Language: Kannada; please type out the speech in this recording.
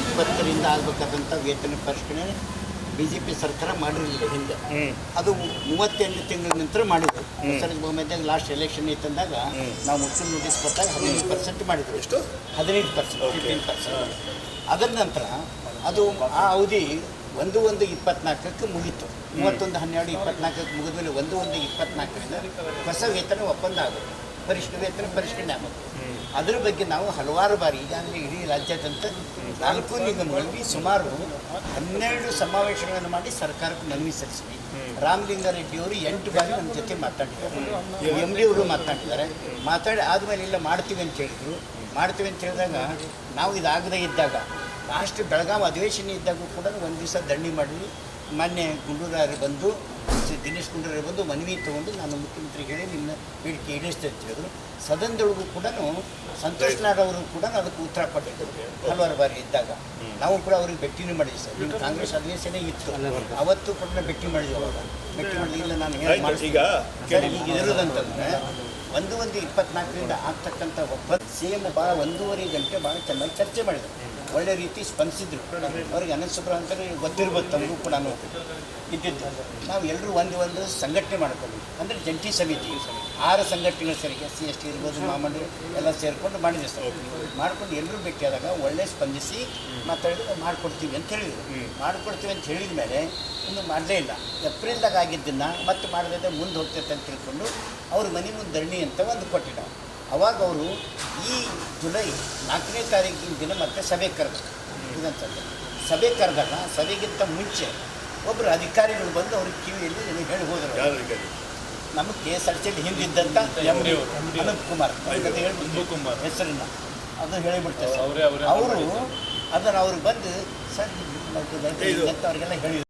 ಇಪ್ಪತ್ತರಿಂದ ಆಗಬೇಕಾದಂಥ ವೇತನ ಪರಿಷ್ಕರಣೆ ಬಿ ಜೆ ಪಿ ಸರ್ಕಾರ ಮಾಡಿರಲಿಲ್ಲ ಹಿಂದೆ. ಅದು ಮೂವತ್ತೆಂಟು ತಿಂಗಳ ನಂತರ ಮಾಡಿದ್ರು. ಸರ್ ಮೊಹಮ್ಮದ್ದಾಗ ಲಾಸ್ಟ್ ಎಲೆಕ್ಷನ್ ಇತ್ತಂದಾಗ ನಾವು ಮುಸ್ಲಿಂ ನೋಟಿಸ್ ಕೊಟ್ಟಾಗ ಹದಿನೈದು ಪರ್ಸೆಂಟ್ ಮಾಡಿದ್ರು. ಎಷ್ಟು? ಹದಿನೈದು ಪರ್ಸೆಂಟ್ ಫಿಫ್ಟೀನ್ ಪರ್ಸೆಂಟ್ ಅದರ ನಂತರ ಅದು ಆ ಅವಧಿ ಒಂದು ಒಂದು ಇಪ್ಪತ್ನಾಲ್ಕಕ್ಕೆ ಮುಗೀತು. ಮೂವತ್ತೊಂದು ಹನ್ನೆರಡು ಇಪ್ಪತ್ನಾಲ್ಕಕ್ಕೆ ಮುಗಿದ ಮೇಲೆ ಒಂದು ಒಂದು ಇಪ್ಪತ್ನಾಲ್ಕರಿಂದ ಹೊಸ ವೇತನ ಒಪ್ಪಂದ ಆಗುತ್ತೆ. ಪರಿಷ್ಕೃತ ಪರಿಷ್ಕರಣೆ ಆಗುತ್ತೆ ಅದರ ಬಗ್ಗೆ ನಾವು ಹಲವಾರು ಬಾರಿ ಈಗಾಗಲೇ ಇಡೀ ರಾಜ್ಯಾದ್ಯಂತ ನಾಲ್ಕು ನಿಗಮಗಳಲ್ಲಿ ಸುಮಾರು ಹನ್ನೆರಡು ಸಮಾವೇಶಗಳನ್ನು ಮಾಡಿ ಸರ್ಕಾರಕ್ಕೆ ಮನವಿ ಸಲ್ಲಿಸಿದ್ವಿ. ರಾಮಲಿಂಗಾರೆಡ್ಡಿಯವರು ಎಂಟು ಬಾರಿ ನಮ್ಮ ಜೊತೆ ಮಾತಾಡಿದ್ದಾರೆ. ಎಂ ಡಿ ಅವರು ಮಾತಾಡಿದ್ದಾರೆ. ಮಾತಾಡಿ ಆದಮೇಲೆ ಇಲ್ಲ, ಮಾಡ್ತೀವಿ ಅಂತ ಹೇಳಿದ್ರು. ಮಾಡ್ತೀವಿ ಅಂತ ಹೇಳಿದಾಗ ನಾವು ಇದಾಗದೇ ಇದ್ದಾಗ, ಲಾಸ್ಟ್ ಬೆಳಗಾವಿ ಅಧಿವೇಶನ ಇದ್ದಾಗೂ ಕೂಡ ಒಂದು ದಿವಸ ದಂಡಿ ಮಾಡಿ ಮೊನ್ನೆ ಗುಂಡೂರಾರು ಬಂದು ದಿನೇಶ್ ಗುಂಡೂರಾರು ಬಂದು ಮನವಿ ತೊಗೊಂಡು ನಾನು ಮುಖ್ಯಮಂತ್ರಿಗೆ ಹೇಳಿ ನಿಮ್ಮ ಬೇಡಿಕೆ ಈಡೇರಿಸ್ತಾ ಇರ್ತೀವಿ. ಸದನದೊಳಗೂ ಕೂಡ ಸಂತೋಷ್ ಅವರು ಕೂಡ ಅದಕ್ಕೆ ಉತ್ತರ ಕೊಟ್ಟಿದ್ದರು ಹಲವಾರು ಬಾರಿ ಇದ್ದಾಗ. ನಾವು ಕೂಡ ಅವ್ರಿಗೆ ಭೇಟಿನೂ ಮಾಡಿದ್ವಿ ಸರ್. ನಿಮ್ಮ ಕಾಂಗ್ರೆಸ್ ಅಧಿವೇಶನ ಇತ್ತು. ಅವತ್ತು ಕೂಡ ಭೇಟಿ ಮಾಡಿದ್ವಿ ಅವಾಗ. ಭೇಟಿ ಮಾಡಲಿಲ್ಲ ನಾನು ಹೇಳಿ ಆಯ್ತು, ಈಗ ಸರ್ ಈಗ ಒಂದು ಒಂದು ಇಪ್ಪತ್ನಾಲ್ಕರಿಂದ ಆಗ್ತಕ್ಕಂಥ ಒಬ್ಬ ಸಿ ಎಂ ಭಾಳ ಒಂದೂವರೆ ಗಂಟೆ ಭಾಳ ಚೆನ್ನಾಗಿ ಚರ್ಚೆ ಮಾಡಿದರು. ಒಳ್ಳೆ ರೀತಿ ಸ್ಪಂದಿಸಿದ್ರು. ಅವ್ರಿಗೆ ಅನಂತ ಸುಬ್ರಹ್ಮಣ್ಯ ಗೊತ್ತಿರ್ಬೋದು ತಮಗೂ ಕೂಡ ಇದ್ದಿದ್ದು. ನಾವು ಎಲ್ಲರೂ ಒಂದು ಒಂದು ಸಂಘಟನೆ ಮಾಡ್ಕೊಂಡು, ಅಂದರೆ ಜಂಟಿ ಸಮಿತಿ, ಆರು ಸಂಘಟನೆಗಳು ಸರಿ, ಎಸ್ ಸಿ, ಎಸ್ ಟಿ ಇರ್ಬೋದು ಮಾಮಂಡಿ ಎಲ್ಲ ಸೇರಿಕೊಂಡು ಮಾಡಿದೆ ಸರ್. ಮಾಡ್ಕೊಂಡು ಎಲ್ಲರೂ ಭೇಟಿಯಾದಾಗ ಒಳ್ಳೆ ಸ್ಪಂದಿಸಿ ಮಾತಾಡಿದ್ರೆ ಮಾಡಿಕೊಡ್ತೀವಿ ಅಂತ ಹೇಳಿದರು. ಮಾಡಿಕೊಡ್ತೀವಿ ಅಂತ ಹೇಳಿದ ಮೇಲೆ ಇನ್ನು ಮಾಡಲೇ ಇಲ್ಲ. ಏಪ್ರಿಲ್ದಾಗ ಆಗಿದ್ದನ್ನು ಮತ್ತೆ ಮಾಡಿದ್ರೆ ಮುಂದೆ ಹೋಗ್ತೈತೆ ಅಂತ ತಿಳ್ಕೊಂಡು ಅವ್ರ ಮನೆ ಮುಂದೆ ಧರಣಿ ಅಂತ ಒಂದು ಕೊಟ್ಟಿದ್ದ ಅವಾಗ ಅವರು ಈ ಜುಲೈ ನಾಲ್ಕನೇ ತಾರೀಕಿನ ದಿನ ಮತ್ತೆ ಸಭೆ ಕರೆದ್ರು ಇದಂತಂದು ಸಭೆ ಕರೆದಾಗ ಸಭೆಗಿಂತ ಮುಂಚೆ ಒಬ್ಬರು ಅಧಿಕಾರಿಗಳು ಬಂದು ಅವ್ರಿಗೆ ಕಿವಿಯಲ್ಲಿ ನನಗೆ ಹೇಳಿ ಹೋದರು. ನಮ್ಮ ಕೆ ಎಸ್ ಆರ್ ಟಿ ಹಿಂದಿದ್ದಂಥ ಅನಂತ್ ಕುಮಾರ್. ಕುಮಾರ್ ಹೆಸರನ್ನ ಅದು ಹೇಳಿಬಿಡ್ತಾರೆ ಅವರೇ ಅವರೇ ಅವರು ಅದನ್ನು ಅವ್ರಿಗೆ ಬಂದು ಸರ್ ಅವ್ರಿಗೆಲ್ಲ ಹೇಳಿದ್ರು.